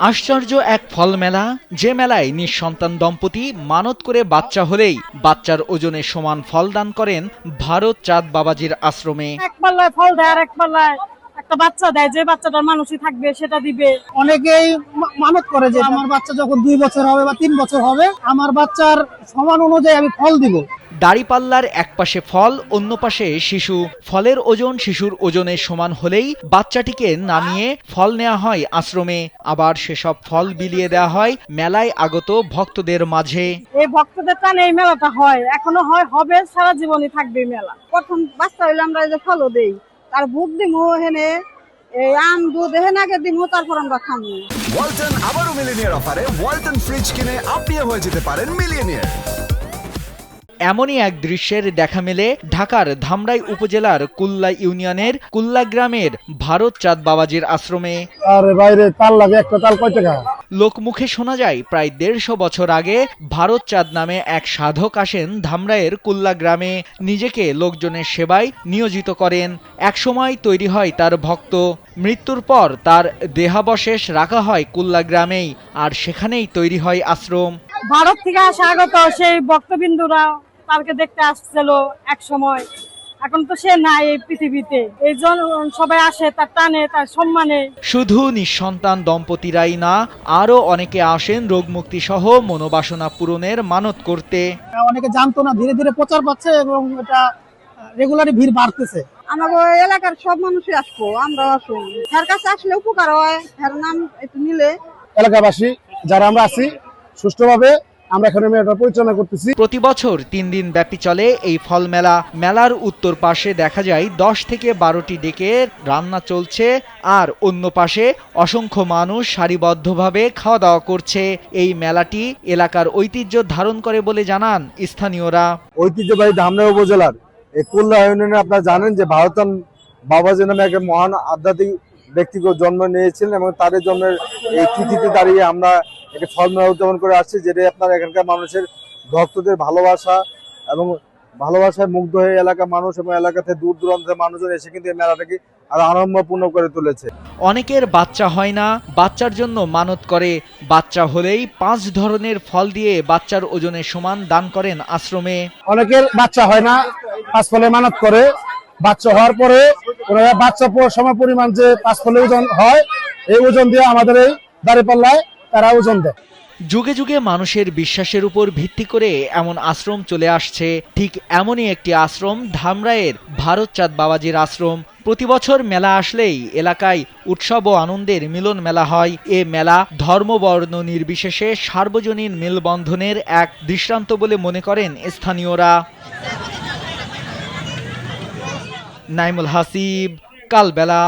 আশ্চর্য এক ফল মেলা যে মেলায় নিঃসন্তান দম্পতি মানত করে বাচ্চা হলেই বাচ্চার ওজনে সমান ফল দান করেন ভারত চাঁদ বাবাজির আশ্রমে। এক পাল্লায় ফল দেয় আর এক পাল্লায় একটা বাচ্চা দেয় যে বাচ্চাটার মানুষই থাকবে সেটা দিবে। অনেকেই মানত করে যে আমার বাচ্চা যখন দুই বছর হবে বা তিন বছর হবে আমার বাচ্চার সমান অনুযায়ী আমি ফল দিব। দাড়িপাল্লার এক পাশে ফল অন্য পাশে শিশু। ফলের ওজন শিশুর ওজনের সমান হলেই বাচ্চাটিকে নামিয়ে ফল নেওয়া হয় আশ্রমে। আবার সেসব ফল বিলিয়ে দেওয়া হয় মেলায় আগত ভক্তদের মাঝে। এই ভক্তদের টানে এই মেলাটা হয়। এখনও হয় হবে সারা জীবনই থাকবে মেলা। প্রথম বাচ্চা হইলে আমরা যে ফলও দেই। তার ভোগ দিমু হেনে এই আম দুধ হেনে আগে দিমু তারপর আমরা খামু। ওয়ালটন আবারও মিলিনিয়ার অফারে ওয়ালটন ফ্রিজ কিনে আপনিও হয়ে যেতে পারেন মিলিয়নিয়ার। এমনই এক দৃশ্যের দেখা মেলে ঢাকার ধামরাই উপজেলার কুল্লা ইউনিয়নের কুল্লা গ্রামের ভারত চাঁদ বাবাজির আশ্রমে। আর বাইরে তাল লাগে একটা তাল কয় টাকা? লোকমুখে শোনা যায় প্রায় দেড়শো বছর আগে ভারত চাঁদ নামে এক সাধক আসেন ধামরাইয়ের কুল্লা গ্রামে। নিজেকে লোকজনের সেবায় নিয়োজিত করেন। একসময় তৈরি হয় তার ভক্ত। মৃত্যুর পর তার দেহাবশেষ রাখা হয় কুল্লা গ্রামেই আর সেখানেই তৈরি হয় আশ্রম। ভারত থেকে আসা আগত সেই ভক্তবিন্দুরা তাকে দেখতে আসছিল এক সময় এখন তো সে নাই এই পৃথিবীতে। এই জন সবাই আসে তার টানে তার সম্মানে। শুধু নিঃসন্তান দম্পতিরাই না আরও অনেকে আসেন রোগমুক্তি সহ মনোবাসনা পূরণের মানত করতে। অনেকে জানতো না ধীরে ধীরে প্রচার পাচ্ছে এবং এটা রেগুলারই ভিড় বাড়তেছে। আমাকে এলাকার সব মানুষই আসব আমরাও আসব। তার কাছে আসলে উপকার হয় তার নাম একটু নিলে। এলাকাবাসী যারা আমরা আছি সুষ্ঠুভাবে আমরা এখানে মেলাটা পরিচালনা করতেছি। প্রতি বছর তিন দিন ব্যাপী চলে এই ফল মেলা। মেলার উত্তর পাশে দেখা যায় দশ থেকে বারোটি ডেকে রান্না চলছে আর অন্য পাশে অসংখ্য মানুষ সারিবদ্ধভাবে খাওয়া দাওয়া করছে। এই মেলাটি এলাকার ঐতিহ্য ধারণ করে বলে জানান স্থানীয়রা। ঐতিহ্যবাহী ধামরা উপজেলার এই কুল্লা ইউনিয়নে আপনারা জানেন যে ভারতান বাবাজি নামে এক মহান আধ্যাত্মিক ব্যক্তিগত জন্ম নিয়েছিলেন এবং তাদের জন্মের এই তিথিতে দাঁড়িয়ে আমরা একটি ফলমেলা উদযাপন করে আসছি যেটা আপনার এখানকার মানুষের ভক্তদের ভালোবাসা এবং ভালোবাসায় মুগ্ধ হয়ে এলাকার মানুষ এবং এলাকাতে দূর দূরান্তের মানুষজন এসে কিন্তু এই মেলাটাকে আরও আনন্দপূর্ণ করে তুলেছে। অনেকের বাচ্চা হয় না বাচ্চার জন্য মানত করে। বাচ্চা হলেই পাঁচ ধরনের ফল দিয়ে বাচ্চার ওজনে সমান দান করেন আশ্রমে। অনেকের বাচ্চা হয় না পাঁচ ফলে মানত করে। বাচ্চা হওয়ার পরে ওনারা বাচ্চা সম পরিমাণ যে পাঁচ ফলে ওজন হয় এই ওজন দিয়ে আমাদের এই দাঁড়িপাল্লায় তারা ওজন দেয় যুগে যুগে মানুষের বিশ্বাসের উপর ভিত্তি করে এমন আশ্রম চলে আসছে। ঠিক এমনই একটি আশ্রম ধামরায়ের ভারত চাঁদ বাবাজির আশ্রম। প্রতি বছর মেলা আসলেই এলাকায় উৎসব ও আনন্দের মিলন মেলা হয়। এ মেলা ধর্মবর্ণ নির্বিশেষে সার্বজনীন মেলবন্ধনের এক দৃষ্টান্ত বলে মনে করেন স্থানীয়রা। নাইমুল হাসিব, কালবেলা।